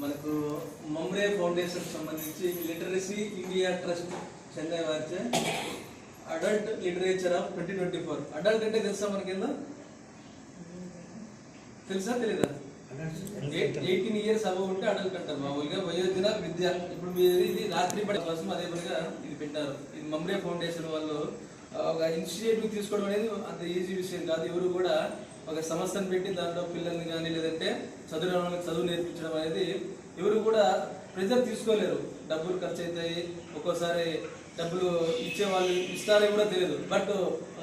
మనకు Mamre foundation సంబంధించి literacy India trust Chennai వారిచే adult literature of twenty twenty four. Adult అంటే తెలుసా మనకిందో తెలుసా తెలీదా? ఎయిటీన్ ఇయర్స్ అవ్వ ఉంటే అడల్ట్ అంటారు. మామూలుగా వయోజన విద్య. ఇప్పుడు మీరు ఇది రాత్రి పడే కోసం అదే పనిగా ఇది పెట్టారు. ఇది మమ్రే ఫౌండేషన్ వాళ్ళు ఒక ఇనిషియేటివ్ తీసుకోవడం అనేది అంత ఈజీ విషయం కాదు. ఎవరు కూడా ఒక సమస్యను పెట్టి దాంట్లో పిల్లల్ని కానీ లేదంటే చదువు చదువు నేర్పించడం అనేది ఎవరు కూడా ప్రెజర్ తీసుకోలేరు. డబ్బులు ఖర్చు అవుతాయి ఒక్కోసారి డబ్బులు ఇచ్చే వాళ్ళు ఇస్తారని కూడా తెలియదు. బట్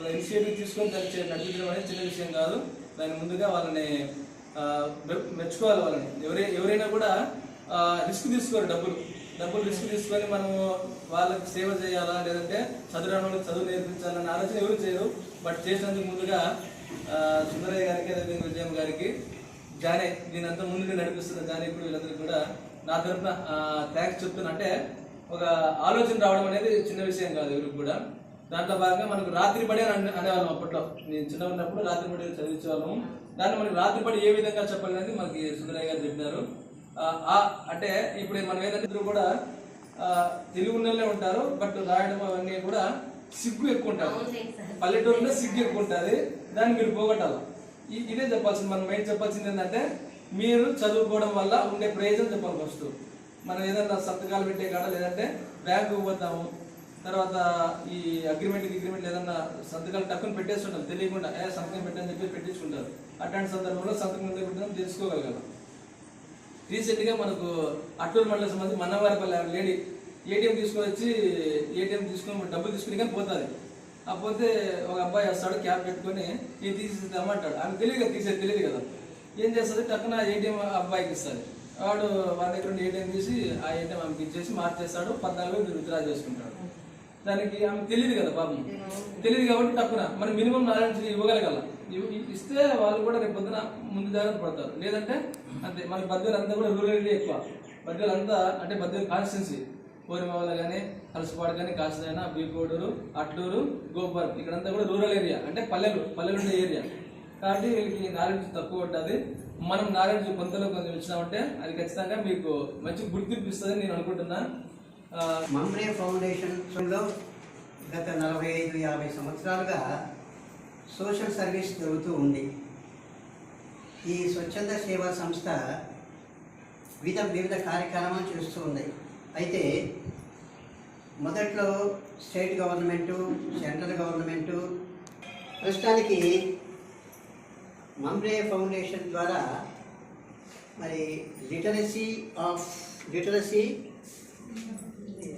ఇనిషియేటివ్ తీసుకొని దాన్ని నడిపించడం అనేది చిన్న విషయం కాదు. దాని ముందుగా వాళ్ళని మె- మెచ్చుకోవాలి వాళ్ళని. ఎవరై ఎవరైనా కూడా రిస్క్ తీసుకోరు డబ్బులు. డబ్బులు రిస్క్ తీసుకొని మనము వాళ్ళకి సేవ చేయాలా లేదంటే చదువు రాని చదువు నేర్పించాలన్న ఆలోచన ఎవరు చేయరు. బట్ చేసినందుకు ముందుగా సుందరయ్య గారికి అదే విజయం గారికి జానే దీని అంతా ముందు నడిపిస్తున్న జానే ఇప్పుడు వీళ్ళందరికీ కూడా నా తరఫున థ్యాంక్స్ చెప్తున్నా. అంటే ఒక ఆలోచన రావడం అనేది చిన్న విషయం కాదు ఎవరికి కూడా. దాంట్లో భాగంగా మనకు రాత్రి పడి అని అనేవాళ్ళం అప్పట్లో. నేను చిన్న ఉన్నప్పుడు రాత్రి పడి చదివించేవాళ్ళము దాన్ని మనకి రాత్రి పడి ఏ విధంగా చెప్పాలి అనేది మనకి సుందరయ్య గారు చెప్పినారు. ఆ, అంటే ఇప్పుడు మనం ఏదంటే ఇద్దరు కూడా తెలుగు నెలలే ఉంటారు బట్ రాయడం అవన్నీ కూడా సిగ్గు ఎక్కువ ఉంటారు పల్లెటూరులో సిగ్గు ఎక్కువ ఉంటుంది దాన్ని మీరు పోగొట్టాలి. ఇదే చెప్పాల్సింది. మన మైండ్ చెప్పాల్సింది ఏంటంటే మీరు చదువుకోవడం వల్ల ఉండే ప్రయోజనం చెప్పాలి ఫస్ట్ మనం ఏదన్నా సంతకాలు పెట్టే కాడ లేదంటే బ్యాంకు పోతాము. తర్వాత ఈ అగ్రిమెంట్ అగ్రిమెంట్ ఏదన్నా సంతకాలు టక్కుని పెట్టేస్తుంటాం తెలియకుండా ఏ సంతకం పెట్టని చెప్పి పెట్టించుకుంటారు. అట్లాంటి సందర్భంలో సంతకం ముందే పెట్టడం తెలుసుకోగలగాలి. రీసెంట్గా మనకు అట్టూరు మండలం సంబంధించి మన్నవారిపల్లి లేడీ ఏటీఎం తీసుకొని వచ్చి ఏటీఎం తీసుకొని డబ్బులు తీసుకుని కానీ పోతుంది. ఆ పోతే ఒక అబ్బాయి వస్తాడు క్యాబ్ పెట్టుకొని నేను తీసిద్దామంటాడు ఆమె తెలియదు కదా తీసేది తెలియదు కదా. ఏం చేస్తుంది? టక్కున ఏటీఎం అబ్బాయికి ఇస్తుంది. వాడు వాళ్ళ దగ్గర నుండి ఏటీఎం తీసి ఆ ఏటీఎం ఆమెకి ఇచ్చేసి మార్చేస్తాడు పద్నాలుగు వేలు విత్డ్రా చేసుకుంటాడు. దానికి ఆమె తెలియదు కదా పాపం. తెలియదు కాబట్టి తక్కువ మరి మినిమం నాలెడ్జ్ ఇవ్వగలగల. ఇస్తే వాళ్ళు కూడా రేపు పొద్దున ముందు జాగ్రత్త పడతారు. లేదంటే అంతే. మన బద్దెలు అంతా కూడా రూరల్ ఏరియా ఎక్కువ. బద్దెలు అంతా అంటే బద్దెలు కాన్స్టెన్సీ. కోరిమవల కానీ కలసపాడు కానీ కాసిన బీకోడూరు అట్లూరు గోపాల్ ఇక్కడంతా కూడా రూరల్ ఏరియా. అంటే పల్లెలు పల్లెలు ఉండే ఏరియా. కాబట్టి వీళ్ళకి నాలెడ్జ్ తక్కువ ఉంటుంది. మనం నాలెడ్జ్ కొంతలో కొంచెం ఇచ్చినామంటే అది ఖచ్చితంగా మీకు మంచి గుర్తింపు ఇస్తుందని నేను అనుకుంటున్నా. ఆ, మమ్రే ఫౌండేషన్లో గత నలభై ఐదు యాభై సంవత్సరాలుగా సోషల్ సర్వీస్ జరుగుతూ ఉంది. ఈ స్వచ్ఛంద సేవా సంస్థ వివిధ వివిధ కార్యక్రమాలు చేస్తూ ఉన్నాయి అయితే మొదట్లో స్టేట్ గవర్నమెంటు సెంట్రల్ గవర్నమెంటు ప్రస్తుతానికి మంబ్రే ఫౌండేషన్ ద్వారా మరి literacy of literacy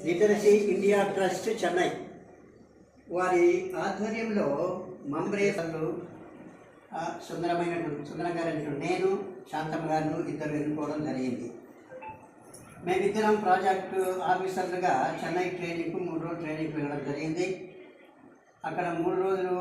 literacy India trust Chennai వారి ఆధ్వర్యంలో మంబ్రే వాళ్ళు సుందరమైన సుందరమైనటువంటి సుందరం గారు నేను శాంతమ్మ గారిను ఇద్దరు ఎన్నుకోవడం జరిగింది. మేమిద్దరం ప్రాజెక్టు ఆఫీసర్లుగా చెన్నై ట్రైనింగ్కు మూడు రోజులు ట్రైనింగ్కి వెళ్ళడం జరిగింది. అక్కడ మూడు రోజులు